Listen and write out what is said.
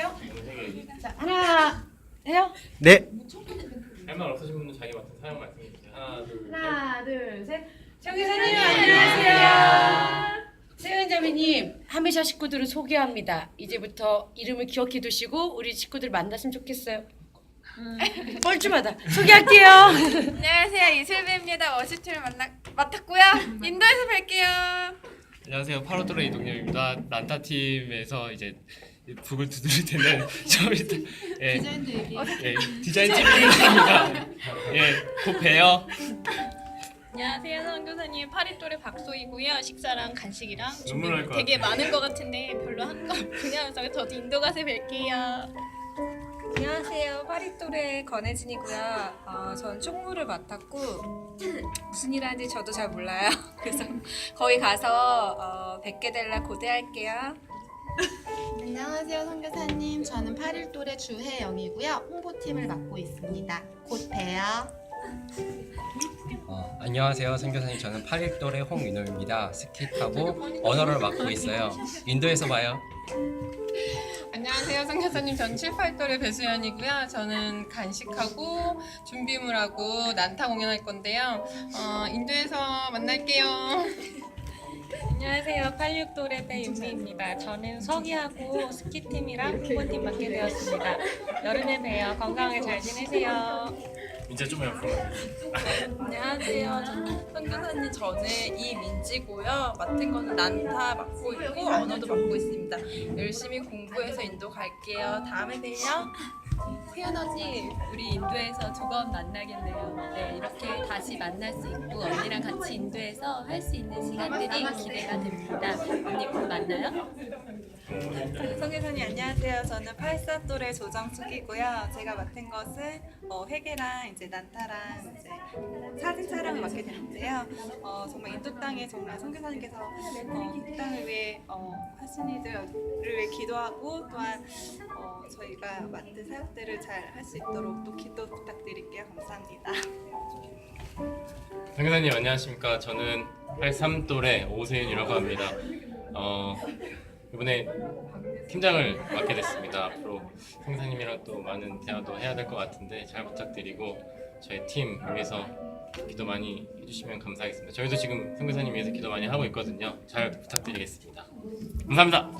할게요. 자, 하나 해요. 네. 할 말 없으신 분은 자기 맡은 사연 말씀해 주세요. 하나, 둘. 하나, 둘, 셋. 최 기사님 안녕하세요. 세은자매님, 하메샤 식구들을 소개합니다. 이제부터 이름을 기억해 두시고 우리 식구들 만났으면 좋겠어요. 뻘쭘하다. 소개할게요. 안녕하세요 이슬비입니다. 워시트를 만나 맡았고요. 인도에서 뵐게요. 안녕하세요. 파로토레 이동엽입니다. 란타 팀에서 이제 북을 두드릴 텐데 저희 예, 예, 디자인 팀입니다. 예, 곧 봬요. 안녕하세요 선교사님 파리또래 박소희고요 식사랑 간식이랑 눈물 준비 되게 많은 것 같은데 별로 한거 그냥 저도 인도 가서 뵐게요 안녕하세요 파리토레 권혜진이고요. 어, 전 총무를 맡았고 무슨 일 하는지 저도 잘 몰라요. 그래서 거기 가서 어, 뵙게 될라 고대할게요. 안녕하세요 선교사님 저는 8일 또래 주혜영이고요 홍보팀을 맡고 있습니다 곧 봬요 어, 안녕하세요 선교사님 저는 8일 또래 홍윤호입니다 스키 타고 언어를 맡고 있어요 인도에서 봐요 안녕하세요, 성교사님. 전 7, 8돌의 배수연이고요. 저는 간식하고 준비물하고 난타 공연할 건데요. 어, 인도에서 만날게요. 안녕하세요 86또래 배윤미입니다 저는 서기하고 스키팀이랑 홍보팀 맡게 되었습니다 여름에 봬요 건강하게 잘 지내세요 이제 좀 옆으로. 안녕하세요. 선교사님 저는 이민지고요. 맡은 거는 난타 맡고 있고 언어도 맡고 있습니다. 열심히 공부해서 인도 갈게요. 다음에 봬요. 언니 우리 인도에서 두 번 만나겠네요. 네 이렇게 다시 만날 수 있고 언니랑 같이 인도에서 할 수 있는 시간들이 기대가 됩니다. 언니 곧 만나요? 성교사님 안녕하세요. 저는 84또래 조정숙이고요. 제가 맡은 것은 어, 회계랑 이제 난타랑 이제 사진 촬영을 맡게 되는데요. 어, 정말 인도 땅에 정말 성교사님께서 어, 이 땅을 위해 어, 하신 일들을 위해 기도하고 또한 어, 저희가 맡은 사역들을 잘 할 수 있도록 또 기도 부탁드릴게요. 감사합니다. 상교사님 안녕하십니까? 저는 83또래 오세윤이라고 합니다. 어, 이번에 팀장을 맡게 됐습니다. 앞으로 상사님이랑 또 많은 대화도 해야 될 것 같은데 잘 부탁드리고 저희 팀 위해서 기도 많이 해주시면 감사하겠습니다. 저희도 지금 상교사님 위해서 기도 많이 하고 있거든요. 잘 부탁드리겠습니다. 감사합니다.